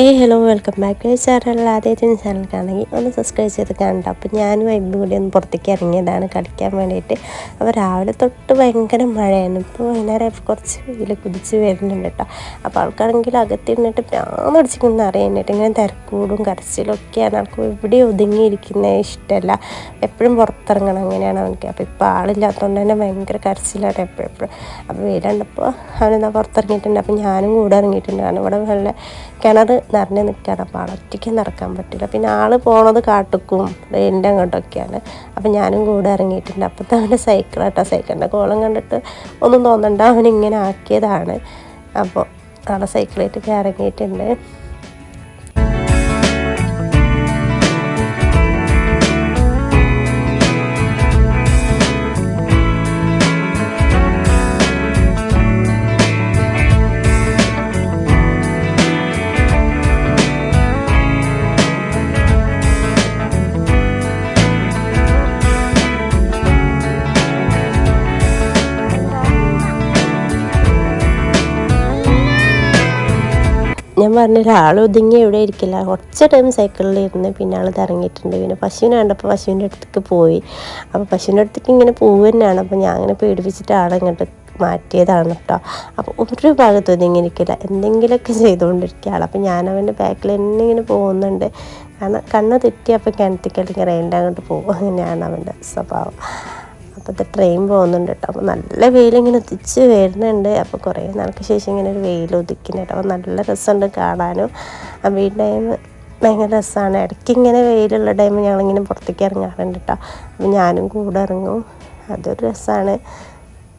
ഏ hello welcome back to channel ആദ്യമായിട്ട് channel കാണുമെങ്കിൽ ഒന്ന് സബ്സ്ക്രൈബ് ചെയ്ത് കാണണ്ട അപ്പോൾ ഞാനും വൈബ് കൂടി ഒന്ന് പുറത്തേക്ക് ഇറങ്ങിയതാണ് കളിക്കാൻ വേണ്ടിയിട്ട്. അപ്പോൾ രാവിലെ തൊട്ട് ഭയങ്കര മഴയാണ്. ഇപ്പോൾ വൈകുന്നേരം കുറച്ച് ഇതിൽ കുതിച്ച് വരുന്നുണ്ട് കേട്ടോ. അപ്പോൾ ആൾക്കാണെങ്കിൽ അകത്തിരുന്നിട്ട് ഞാൻ അടിച്ചിരിക്കുന്ന അറിയാനായിട്ട് ഇങ്ങനെ തിരക്കൂടും കരച്ചിലും ഒക്കെയാണ് ആൾക്ക് ഇവിടെ ഒതുങ്ങിയിരിക്കുന്നത് ഇഷ്ടമല്ല. എപ്പോഴും പുറത്തിറങ്ങണം അങ്ങനെയാണ് അവനക്ക്. അപ്പോൾ ഇപ്പോൾ ആളില്ലാത്തതുകൊണ്ട് തന്നെ ഭയങ്കര കരച്ചിലാണ് എപ്പോഴെപ്പോഴും എപ്പോഴും. അപ്പോൾ വെയിലുണ്ടപ്പോൾ അവനെന്താ പുറത്തിറങ്ങിയിട്ടുണ്ട്. അപ്പോൾ ഞാനും കൂടെ ഇറങ്ങിയിട്ടുണ്ട്. കാരണം ഇവിടെ നല്ല കിണർ നിറഞ്ഞ് നിൽക്കുകയാണ്. അപ്പോൾ ആൾ ഒറ്റയ്ക്ക് നടക്കാൻ പറ്റില്ല. പിന്നെ ആൾ പോണത് കാട്ടുക്കും. എന്റെ അങ്ങോട്ടൊക്കെയാണ്. അപ്പോൾ ഞാനും കൂടെ ഇറങ്ങിയിട്ടുണ്ട്. അപ്പോഴത്തെ അവന്റെ സൈക്കിൾ കേട്ടോ. സൈക്കിളിന്റെ കോളം കണ്ടിട്ട് ഒന്നും തോന്നണ്ട. അവനിങ്ങനെ ആക്കിയതാണ്. അപ്പോൾ ആളെ സൈക്കിളായിട്ട് ഇറങ്ങിയിട്ടുണ്ട് ഞാൻ പറഞ്ഞ ഒരാൾ ഒതുങ്ങി എവിടെ ഇരിക്കില്ല. കുറച്ച് ടൈം സൈക്കിളിൽ ഇരുന്ന് പിന്നെ ആൾ ഇറങ്ങിയിട്ടുണ്ട് പിന്നെ പശുവിനെ കണ്ടപ്പോൾ പശുവിന്റെ അടുത്തേക്ക് പോയി. അപ്പോൾ പശുവിന്റെ അടുത്തേക്ക് ഇങ്ങനെ പോകുക തന്നെയാണ്. അപ്പോൾ ഞാൻ അങ്ങനെ പേടിപ്പിച്ചിട്ട് ആളെങ്ങോട്ട് മാറ്റിയതാണ് കേട്ടോ അപ്പോൾ ഒരു ഭാഗത്ത് ഒതുങ്ങി ഇരിക്കില്ല. എന്തെങ്കിലുമൊക്കെ ചെയ്തുകൊണ്ടിരിക്കുക ആൾ അപ്പോൾ ഞാൻ അവന്റെ ബാക്കിൽ എന്നെ ഇങ്ങനെ പോകുന്നുണ്ട്. കാരണം കണ്ണ് തെറ്റി അപ്പോൾ കിണറ്റിക്കല്ലെങ്കിൽ റെയിന്റെ അങ്ങോട്ട് പോകും. അങ്ങനെയാണ് അവന്റെ സ്വഭാവം. അപ്പോഴത്തെ ട്രെയിൻ പോകുന്നുണ്ട് കേട്ടോ അപ്പോൾ നല്ല വെയിലിങ്ങനെ ഒതിച്ച് വരുന്നുണ്ട്. അപ്പോൾ കുറേ നാൾക്ക് ശേഷം ഇങ്ങനെ ഒരു വെയിൽ ഉദിക്കുന്നുണ്ട് അപ്പോൾ നല്ല രസമുണ്ട് കാണാനും. അപ്പോൾ ഈ ടൈം ഭയങ്കര രസമാണ് ഇടയ്ക്ക് ഇങ്ങനെ വെയിലുള്ള ടൈം ഞങ്ങളിങ്ങനെ പുറത്തേക്ക് ഇറങ്ങാറുണ്ട് കേട്ടോ അപ്പോൾ ഞാനും കൂടെ ഇറങ്ങും. അതൊരു രസമാണ്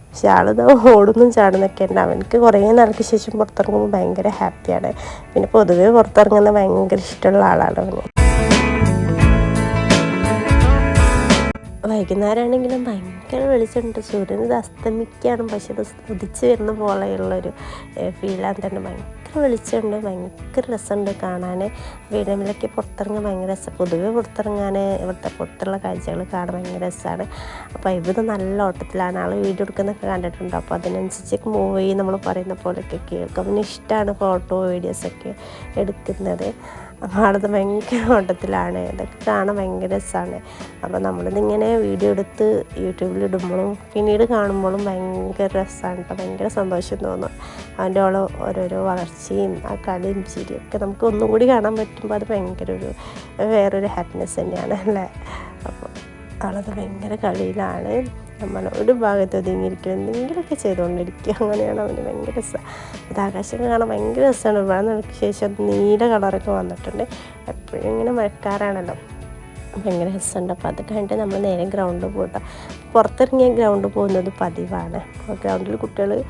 പക്ഷെ ആളിത് ഓടുന്നും ചാടുന്നൊക്കെ ഉണ്ട്. അവനക്ക് കുറേ നാൾക്ക് ശേഷം പുറത്തിറങ്ങുമ്പോൾ ഭയങ്കര ഹാപ്പിയാണ് പിന്നെ പൊതുവേ പുറത്തിറങ്ങുന്ന ഭയങ്കര ഇഷ്ടമുള്ള ആളാണ് അവന്. വൈകുന്നേരമാണെങ്കിലും ഭയങ്കര വെളിച്ചമുണ്ട്. സൂര്യൻ ഇത് അസ്തമിക്കുകയാണ്. പക്ഷെ ഇത് ഉദിച്ച് വരുന്ന പോലെയുള്ളൊരു ഫീലാണ് തന്നെ ഭയങ്കര വെളിച്ചമുണ്ട്. ഭയങ്കര രസമുണ്ട് കാണാൻ വീടമിലൊക്കെ പുറത്തിറങ്ങാൻ ഭയങ്കര രസം. പൊതുവെ പുറത്തിറങ്ങാൻ ഇവിടുത്തെ പുറത്തുള്ള കാഴ്ചകൾ കാണാൻ ഭയങ്കര രസമാണ് അപ്പോൾ ഇവിടെ നല്ല ഓട്ടത്തിലാണ്. ആൾ വീഡിയോ എടുക്കുന്നൊക്കെ കണ്ടിട്ടുണ്ട്. അപ്പോൾ അതിനനുസരിച്ചൊക്കെ മൂവ് ചെയ്യും. നമ്മൾ പറയുന്ന പോലെയൊക്കെ കേൾക്കും. അവന് ഇഷ്ടമാണ് ഫോട്ടോ വീഡിയോസൊക്കെ എടുക്കുന്നത്. ആളത് ഭയങ്കര ഓട്ടത്തിലാണ്. ഇതൊക്കെ കാണാൻ ഭയങ്കര രസമാണ് അപ്പോൾ നമ്മളിതിങ്ങനെ വീഡിയോ എടുത്ത് യൂട്യൂബിൽ ഇടുമ്പോഴും പിന്നീട് കാണുമ്പോഴും ഭയങ്കര രസമാണ് കേട്ടോ ഭയങ്കര സന്തോഷം തോന്നും. അവന്റെ ഓളോ ഓരോരോ വളർച്ചയും ആ കളിയും ചിരിയും ഒക്കെ നമുക്ക് ഒന്നും കൂടി കാണാൻ പറ്റുമ്പോൾ അത് ഭയങ്കര ഒരു വേറൊരു ഹാപ്പിനെസ് തന്നെയാണ് അല്ലേ? അപ്പോൾ അവളത് ഭയങ്കര കളിയിലാണ്. നമ്മൾ ഒരു ഭാഗത്ത് ഒതുങ്ങിയിരിക്കും. എന്തെങ്കിലുമൊക്കെ ചെയ്തുകൊണ്ടിരിക്കുക. അങ്ങനെയാണ് അവന് ഭയങ്കര രസം. അത് ആകാശമൊക്കെ കാണാൻ ഭയങ്കര രസമാണ്. നിനക്ക് ശേഷം നീല കളറൊക്കെ വന്നിട്ടുണ്ട്. എപ്പോഴും ഇങ്ങനെ മഴക്കാറാണല്ലോ. ഭയങ്കര രസമുണ്ട്. അപ്പോൾ അത് കഴിഞ്ഞിട്ട് നമ്മൾ നേരെ ഗ്രൗണ്ടിൽ പോകട്ടെ പുറത്തിറങ്ങിയ ഗ്രൗണ്ടിൽ പോകുന്നത് പതിവാണ്. അപ്പോൾ ഗ്രൗണ്ടിൽ കുട്ടികൾ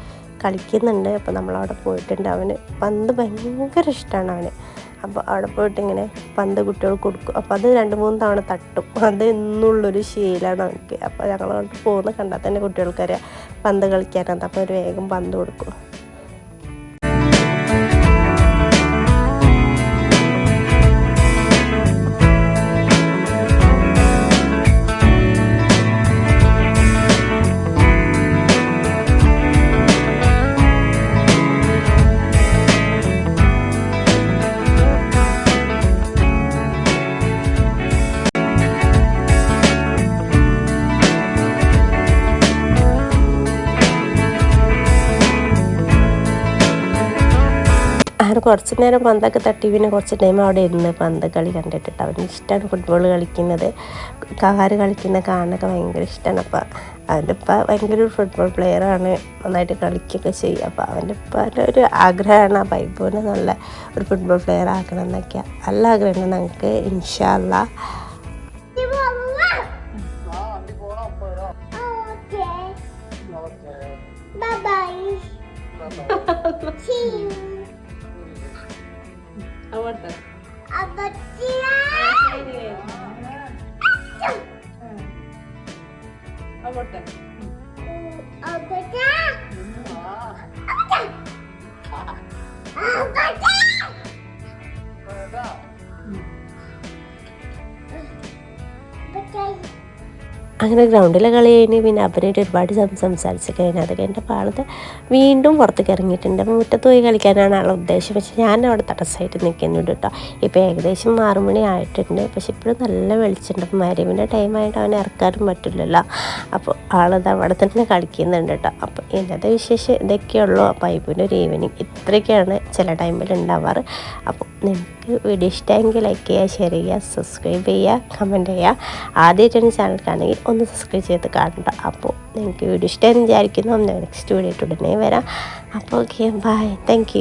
കളിക്കുന്നുണ്ട്. അപ്പോൾ നമ്മളവിടെ പോയിട്ടുണ്ട്. അവന് പന്ത് ഭയങ്കര ഇഷ്ടമാണ് അവന്. അപ്പോൾ അവിടെ പോയിട്ട് ഇങ്ങനെ പന്ത് കുട്ടികൾ കൊടുക്കും. അപ്പോൾ അത് രണ്ട് മൂന്ന് തവണ തട്ടും. അത് എന്നുള്ളൊരു ശീലമാണ് നമുക്ക് അപ്പോൾ ഞങ്ങൾ പോകുന്ന കണ്ടാൽ തന്നെ കുട്ടികൾക്കറിയാം പന്ത് കളിക്കാനാണ്. അപ്പോൾ ഒരു വേഗം പന്ത് കൊടുക്കും. അങ്ങനെ കുറച്ച് നേരം പന്തൊക്കെ തട്ടി പിന്നെ കുറച്ച് ടൈം അവിടെ ഇരുന്ന് പന്ത് കളി കണ്ടിട്ടിട്ട്. അവന് ഇഷ്ടമാണ് ഫുട്ബോൾ കളിക്കുന്നത്. കാറ് കളിക്കുന്ന കാണാനൊക്കെ ഭയങ്കര ഇഷ്ടമാണ് അപ്പോൾ അവന്റെ ഉപ്പ ഭയങ്കര ഒരു ഫുട്ബോൾ പ്ലെയറാണ് നന്നായിട്ട് കളിക്കുകയൊക്കെ ചെയ്യും. അപ്പോൾ അവന്റെ ഉപ്പാന്റെ ഒരു ആഗ്രഹമാണ്. ആ പൈപ്പോനെ നല്ല ഒരു ഫുട്ബോൾ പ്ലെയർ ആക്കണം എന്നൊക്കെ. നല്ല ആഗ്രഹമാണ് ഞങ്ങൾക്ക് ഇൻഷാല്ല. See you. കൊടുത്തത്. കൊടുത്തത്. അങ്ങനെ ഗ്രൗണ്ടിലെ കളി കഴിഞ്ഞ് പിന്നെ അവരായിട്ട് ഒരുപാട് സംസാരിച്ച് കഴിഞ്ഞ് അത് എന്റെ ആളത് വീണ്ടും പുറത്തേക്ക് ഇറങ്ങിയിട്ടുണ്ട്. അപ്പോൾ മുറ്റത്ത് പോയി കളിക്കാനാണ് ആളുടെ ഉദ്ദേശം. പക്ഷേ ഞാൻ അവിടെ തടസ്സമായിട്ട് നിൽക്കുന്നുണ്ട് കേട്ടോ. ഇപ്പോൾ ഏകദേശം ആറു മണി ആയിട്ടുണ്ട്. പക്ഷെ ഇപ്പോഴും നല്ല വെളിച്ചുണ്ട് അപ്പോൾ മരുവിന്റെ ടൈമായിട്ട് അവനെ ഇറക്കാനും പറ്റില്ലല്ലോ. അപ്പോൾ ആളത് അവിടെ തന്നെ കളിക്കുന്നുണ്ട് കേട്ടോ. അപ്പോൾ ഇന്നത്തെ വിശേഷം ഇതൊക്കെയുള്ളൂ അപ്പോൾ ഐബുവിന്റെ ഒരു ഈവനിങ് ഇത്രയൊക്കെയാണ് ചില ടൈമിൽ ഉണ്ടാവാറ്. അപ്പോൾ നിങ്ങൾക്ക് വീഡിയോ ഇഷ്ടമെങ്കിൽ ലൈക്ക് ചെയ്യുക ഷെയർ ചെയ്യുക സബ്സ്ക്രൈബ് ചെയ്യുക കമന്റ് ചെയ്യുക. ആദ്യമായിട്ടാണ് ചാനൽ കാണുമെങ്കിൽ ഒന്ന് സബ്സ്ക്രൈബ് ചെയ്ത് കാണണ്ട അപ്പോൾ നിങ്ങൾക്ക് വീഡിയോ ഇഷ്ടമെന്ന് വിചാരിക്കുന്നു നെക്സ്റ്റ് വീഡിയോ ഉടനെ വരാം. അപ്പോൾ ഓക്കെ ബൈ താങ്ക്